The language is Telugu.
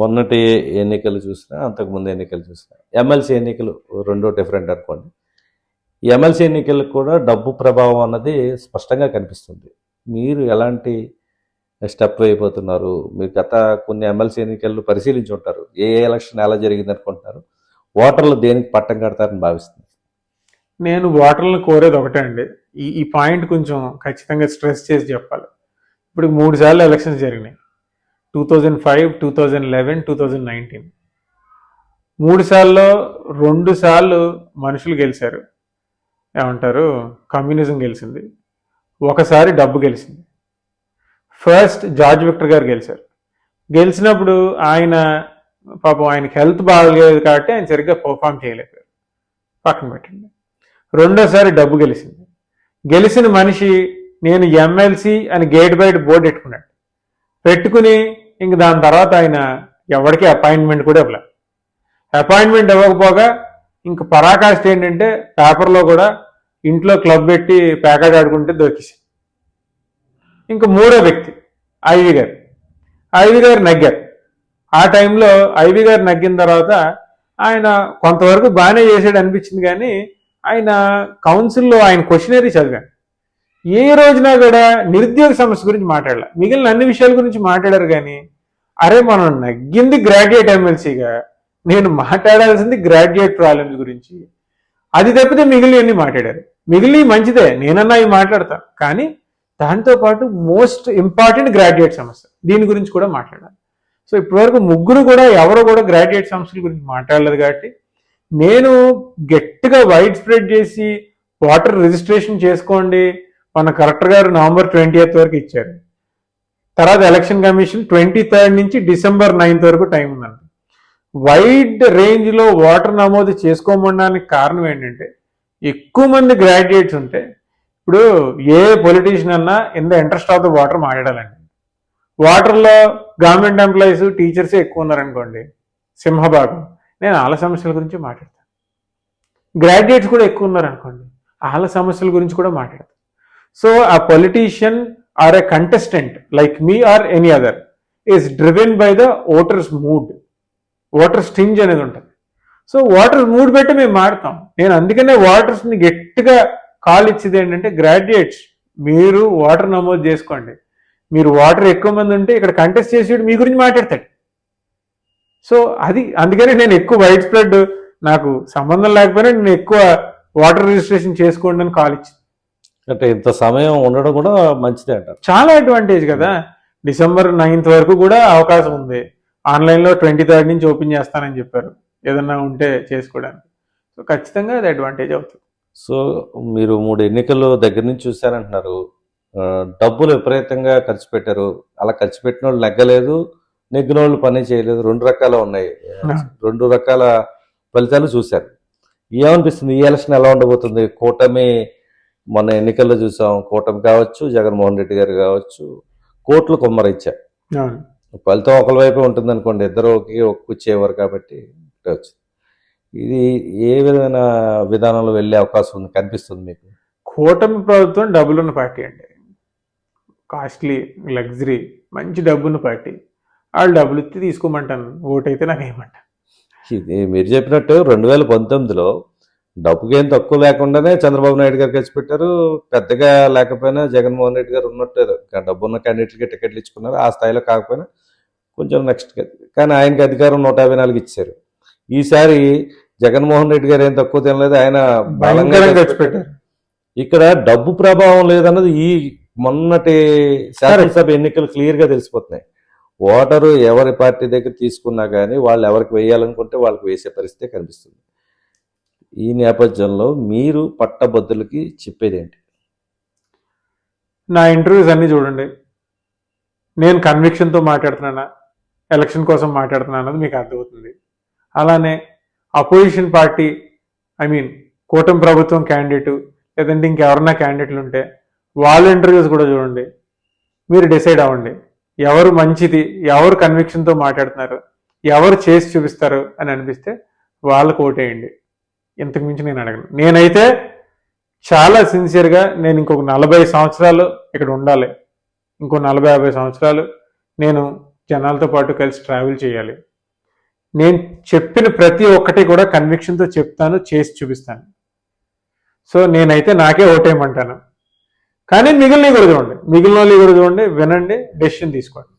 మొన్నటి ఎన్నికలు చూసినా అంతకుముందు ఎన్నికలు చూసినా ఎమ్మెల్సీ ఎన్నికలు రెండో డిఫరెంట్ అనుకోండి. ఎమ్మెల్సీ ఎన్నికలకు కూడా డబ్బు ప్రభావం అన్నది స్పష్టంగా కనిపిస్తుంది. మీరు ఎలాంటి స్టెప్ అయిపోతున్నారు మీరు గత కొన్ని ఎమ్మెల్సీ ఎన్నికలు పరిశీలించి ఉంటారు. ఏ ఏ ఎలక్షన్ ఎలా జరిగింది అనుకుంటున్నారు? ఓటర్లు దేనికి పట్టం కడతారని భావిస్తుంది నేను ఓటర్లను కోరేది ఒకటే అండి. ఈ ఈ పాయింట్ కొంచెం ఖచ్చితంగా స్ట్రెస్ చేసి చెప్పాలి. ఇప్పుడు మూడు సార్లు ఎలక్షన్స్ జరిగినాయి. Two thousand five two thousand eleven two thousand nineteen మూడు సార్లు రెండు సార్లు మనుషులు గెలిచారు. ఏమంటారు? కమ్యూనిజం గెలిచింది. ఒకసారి డబ్బు గెలిచింది. ఫస్ట్ జార్జ్ విక్టర్ గారు గెలిచారు. గెలిచినప్పుడు ఆయన పాపం ఆయనకి హెల్త్ బాగలేదు కాబట్టి ఆయన సరిగ్గా పర్ఫామ్ చేయలేకపోయారు. పక్కన పెట్టండి. రెండోసారి డబ్బు గెలిచింది. గెలిచిన మనిషి నేను ఎమ్మెల్సీ అని గేట్ బయట బోర్డు పెట్టుకున్నాడు. పెట్టుకుని ఇంక దాని తర్వాత ఆయన ఎవరికి అపాయింట్మెంట్ కూడా ఇవ్వలే అపాయింట్మెంట్ ఇవ్వకపోగా ఇంక పరాకాష్ట ఏంటంటే పేపర్లో కూడా ఇంట్లో క్లబ్ పెట్టి ప్యాకెట్ ఆడుకుంటే దొరికేసి ఇంక మూడో వ్యక్తి ఐవి గారు. ఐవి గారు నగ్గారు. ఆ టైంలో ఐవి గారు నగ్గిన తర్వాత ఆయన కొంతవరకు బాగానే చేసాడు అనిపించింది కానీ ఆయన కౌన్సిల్లో ఆయన క్వశ్చనరీ చదివాను ఏ రోజున కూడా నిరుద్యోగ సమస్య గురించి మాట్లాడాల. మిగిలిన అన్ని విషయాల గురించి మాట్లాడారు కానీ అరే మనం నగ్గింది గ్రాడ్యుయేట్ ఎమ్మెల్సీగా నేను మాట్లాడాల్సింది గ్రాడ్యుయేట్ ప్రాబ్లమ్స్ గురించి. అది తప్పితే మిగిలినవన్నీ మాట్లాడారు. మిగిలి మంచిదే నేనన్నా ఇవి మాట్లాడతాను. కానీ దాంతోపాటు మోస్ట్ ఇంపార్టెంట్ గ్రాడ్యుయేట్ సమస్య. దీని గురించి కూడా మాట్లాడాలి. సో ఇప్పటివరకు ముగ్గురు కూడా ఎవరు కూడా గ్రాడ్యుయేట్ సమస్యల గురించి మాట్లాడలేదు కాబట్టి నేను గట్టిగా వైడ్ స్ప్రెడ్ చేసి వాటర్ రిజిస్ట్రేషన్ చేసుకోండి మన కలెక్టర్ గారు నవంబర్ ట్వంటీ వరకు ఇచ్చారు. తర్వాత ఎలక్షన్ కమిషన్ ట్వంటీ థర్డ్ నుంచి డిసెంబర్ నైన్త్ వరకు టైం ఉందండి. వైడ్ రేంజ్లో వాటర్ నమోదు చేసుకోమనడానికి కారణం ఏంటంటే ఎక్కువ మంది గ్రాడ్యుయేట్స్ ఉంటే ఇప్పుడు ఏ పొలిటీషియన్ అన్నా in the interest of the voter మాట్లాడాలండి. వాటర్లో గవర్నమెంట్ ఎంప్లాయీస్ టీచర్స్ ఎక్కువ ఉన్నారనుకోండి సింహభాగం నేను ఆల సమస్యల గురించి మాట్లాడతాను. గ్రాడ్యుయేట్స్ కూడా ఎక్కువ ఉన్నారనుకోండి ఆల సమస్యల గురించి కూడా మాట్లాడతాను. సో ఆ politician or a contestant like me or any other is driven by the voters mood voter sting అనేది ఉంటుంది. సో వాటర్ మూడ్ పెట్టి మేము మారుతాం. నేను అందుకనే వాటర్స్ని గట్టిగా కాల్ ఇచ్చేది ఏంటంటే గ్రాడ్యుయేట్స్ మీరు వాటర్ నమోదు చేసుకోండి. మీరు వాటర్ ఎక్కువ మంది ఉంటే ఇక్కడ కంటెస్ట్ చేసి మీ గురించి మాట్లాడతాడు. సో అది అందుకనే నేను ఎక్కువ వైడ్ స్ప్రెడ్ నాకు సంబంధం లేకపోయినా నేను ఎక్కువ వాటర్ రిజిస్ట్రేషన్ చేసుకోండి అని కాల్ ఇచ్చింది. అంటే ఇంత సమయం ఉండడం కూడా మంచిదే అంటారు. చాలా అడ్వాంటేజ్ కదా. డిసెంబర్ నైన్త్ వరకు కూడా అవకాశం ఉంది. ఆన్లైన్లో ట్వంటీ థర్డ్ నుంచి ఓపెన్ చేస్తానని చెప్పారు. ఏదన్నా ఉంటే చేసుకోవడానికి. సో ఖచ్చితంగా అది అడ్వాంటేజ్ అవుతుంది. సో మీరు మూడు ఎన్నికలు దగ్గర నుంచి చూశారంటున్నారు. డబ్బులు విపరీతంగా ఖర్చు పెట్టారు. అలా ఖర్చు పెట్టిన వాళ్ళు నెగ్గలేదు నెగ్గిన వాళ్ళు పని చేయలేదు. రెండు రకాలు ఉన్నాయి. రెండు రకాల ఫలితాలు చూశారు. ఏమనిపిస్తుంది? ఈ ఎలక్షన్ ఎలా ఉండబోతుంది? కూటమి మొన్న ఎన్నికల్లో చూసాం కూటమి కావచ్చు జగన్మోహన్ రెడ్డి గారు కావచ్చు కోట్లు కుమ్మరించారు అవును. ఫలితం ఒకరి వైపే ఉంటుంది అనుకోండి ఇద్దరుకి ఒక్కొచ్చేవారు కాబట్టి ఇట్టే వచ్చింది ఇది ఏ విధమైన విధానంలో వెళ్ళే అవకాశం ఉంది కనిపిస్తుంది మీకు? కూటమి ప్రభుత్వం డబ్బులున్న పార్టీ అండి. కాస్ట్లీ లగ్జరీ మంచి డబ్బున్న పార్టీ. వాళ్ళు డబ్బులు ఇచ్చి తీసుకోమంటాను ఓటు అయితే నాకు ఏమంటాను ఇది మీరు చెప్పినట్టు రెండు వేల పంతొమ్మిదిలో డబ్బుకి ఏం తక్కువ లేకుండానే చంద్రబాబు నాయుడు గారు ఖర్చు పెట్టారు. పెద్దగా లేకపోయినా జగన్మోహన్ రెడ్డి గారు ఉన్నట్టు డబ్బు ఉన్న క్యాండిడేట్లకి టికెట్లు ఇచ్చుకున్నారు. ఆ స్థాయిలో కాకపోయినా కొంచెం నెక్స్ట్ కానీ ఆయనకి అధికారం నూట యాభై నాలుగు ఇచ్చారు. ఈసారి జగన్మోహన్ రెడ్డి గారు ఏం తక్కువ తినలేదు. ఆయన బలంగా భయంకరంగా ఖర్చు ఖర్చు పెట్టారు. ఇక్కడ డబ్బు ప్రభావం లేదన్నది ఈ మొన్నటి శాసనసభ ఎన్నికలు క్లియర్గా తెలిసిపోతున్నాయి. ఓటరు ఎవరి పార్టీ దగ్గర తీసుకున్నా కానీ వాళ్ళు ఎవరికి వేయాలనుకుంటే వాళ్ళకి వేసే పరిస్థితి కనిపిస్తుంది. ఈ నేపథ్యంలో మీరు పట్టభద్రులకి చెప్పేది ఏంటి నా ఇంటర్వ్యూస్ అన్నీ చూడండి. నేను కన్విక్షన్తో మాట్లాడుతున్నానా? ఎలక్షన్ కోసం మాట్లాడుతున్నా అన్నది మీకు అర్థమవుతుంది. అలానే అపోజిషన్ పార్టీ ఐ మీన్ కూటమి ప్రభుత్వం క్యాండిడేటు లేదంటే ఇంకెవరన్నా క్యాండిడేట్లు ఉంటే వాళ్ళ ఇంటర్వ్యూస్ కూడా చూడండి. మీరు డిసైడ్ అవ్వండి. ఎవరు మంచిది ఎవరు కన్విక్షన్తో మాట్లాడుతున్నారు ఎవరు చేసి చూపిస్తారు అని అనిపిస్తే వాళ్ళకు ఓటేయండి. ఇంతకు మించి నేను అడగను. నేనైతే చాలా సిన్సియర్గా నేను ఇంకొక నలభై సంవత్సరాలు ఇక్కడ ఉండాలి. ఇంకో నలభై యాభై సంవత్సరాలు నేను జనాలతో పాటు కలిసి ట్రావెల్ చేయాలి. నేను చెప్పిన ప్రతి ఒక్కటి కూడా కన్విక్షన్తో చెప్తాను చేసి చూపిస్తాను. సో నేనైతే నాకే ఓటేయమంటాను కానీ మిగిలిన కూడా చూడండి. మిగిలిన వాళ్ళు కూడా చూడండి వినండి డెసిషన్ తీసుకోండి.